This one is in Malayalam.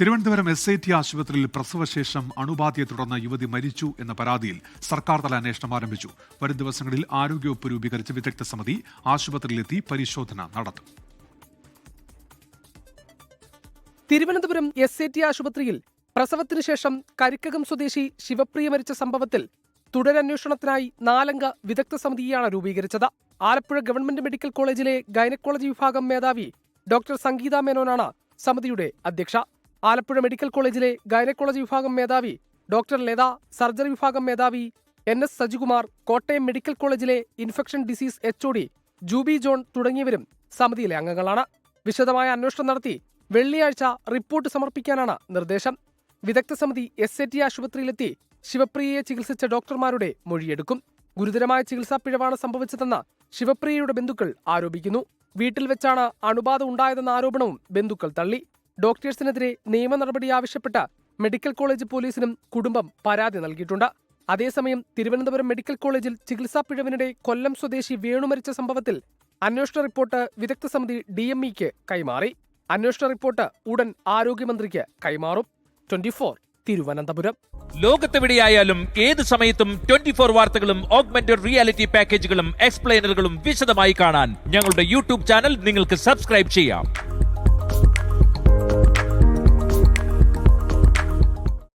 തിരുവനന്തപുരം എസ് ഐ ടി ആശുപത്രിയിൽ പ്രസവശേഷം അണുബാധയെ തുടർന്ന് യുവതി മരിച്ചു എന്ന പരാതിയിൽ സർക്കാർ തല അന്വേഷണം ആരംഭിച്ചു. വരും ദിവസങ്ങളിൽ ആരോഗ്യവകുപ്പ് രൂപീകരിച്ച വിദഗ്ധ സമിതി ആശുപത്രിയിലെത്തി പരിശോധന നടത്തും. തിരുവനന്തപുരം എസ് ഐ ടി ആശുപത്രിയിൽ പ്രസവത്തിനു ശേഷം കരിക്കകം സ്വദേശി ശിവപ്രിയ മരിച്ച സംഭവത്തിൽ തുടരന്വേഷണത്തിനായി നാലംഗ വിദഗ്ധ സമിതിയാണ് രൂപീകരിച്ചത്. ആലപ്പുഴ ഗവൺമെന്റ് മെഡിക്കൽ കോളേജിലെ ഗൈനക്കോളജി വിഭാഗം മേധാവി ഡോക്ടർ സംഗീത മേനോനാണ് സമിതിയുടെ അധ്യക്ഷ. ആലപ്പുഴ മെഡിക്കൽ കോളേജിലെ ഗൈനക്കോളജി വിഭാഗം മേധാവി ഡോക്ടർ ലത സർജറി വിഭാഗം മേധാവി N S Sajikumar Kottayam medical കോളേജിലെ infection disease H Juby John തുടങ്ങിയവരും സമിതിയിലെ അംഗങ്ങളാണ്. വിശദമായ അന്വേഷണം നടത്തി വെള്ളിയാഴ്ച റിപ്പോർട്ട് സമർപ്പിക്കാനാണ് നിർദ്ദേശം. വിദഗ്ധ സമിതി എസ് എ ടി ആശുപത്രിയിലെത്തി ശിവപ്രിയയെ ചികിത്സിച്ച ഡോക്ടർമാരുടെ മൊഴിയെടുക്കും. ഗുരുതരമായ ചികിത്സാ പിഴവാണ് സംഭവിച്ചതെന്ന് ശിവപ്രിയയുടെ ബന്ധുക്കൾ ആരോപിക്കുന്നു. വീട്ടിൽ വെച്ചാണ് അണുബാധ ഉണ്ടായതെന്ന ആരോപണവും ബന്ധുക്കൾ തള്ളി. ഡോക്ടേഴ്സിനെതിരെ നിയമ നടപടി ആവശ്യപ്പെട്ട് മെഡിക്കൽ കോളേജ് പോലീസിനും കുടുംബം പരാതി നൽകിയിട്ടുണ്ട്. അതേസമയം തിരുവനന്തപുരം മെഡിക്കൽ കോളേജിൽ ചികിത്സാ പിഴവിനിടെ കൊല്ലം സ്വദേശി വേണു മരിച്ച സംഭവത്തിൽ അന്വേഷണ റിപ്പോർട്ട് വിദഗ്ധ സമിതി ഡി എം ഇക്ക് കൈമാറി. അന്വേഷണ റിപ്പോർട്ട് ഉടൻ ആരോഗ്യമന്ത്രിക്ക് കൈമാറും. Twenty four Thiruvananthapuram. ലോകത്തെവിടെയായാലും ഏത് സമയത്തും ട്വന്റി ഫോർ വാർത്തകളും ഓഗ്മെന്റഡ് റിയാലിറ്റി പാക്കേജുകളും എക്സ്പ്ലെയിനറുകളും വിശദമായി കാണാൻ ഞങ്ങളുടെ യൂട്യൂബ് ചാനൽ നിങ്ങൾക്ക് സബ്സ്ക്രൈബ് ചെയ്യാം.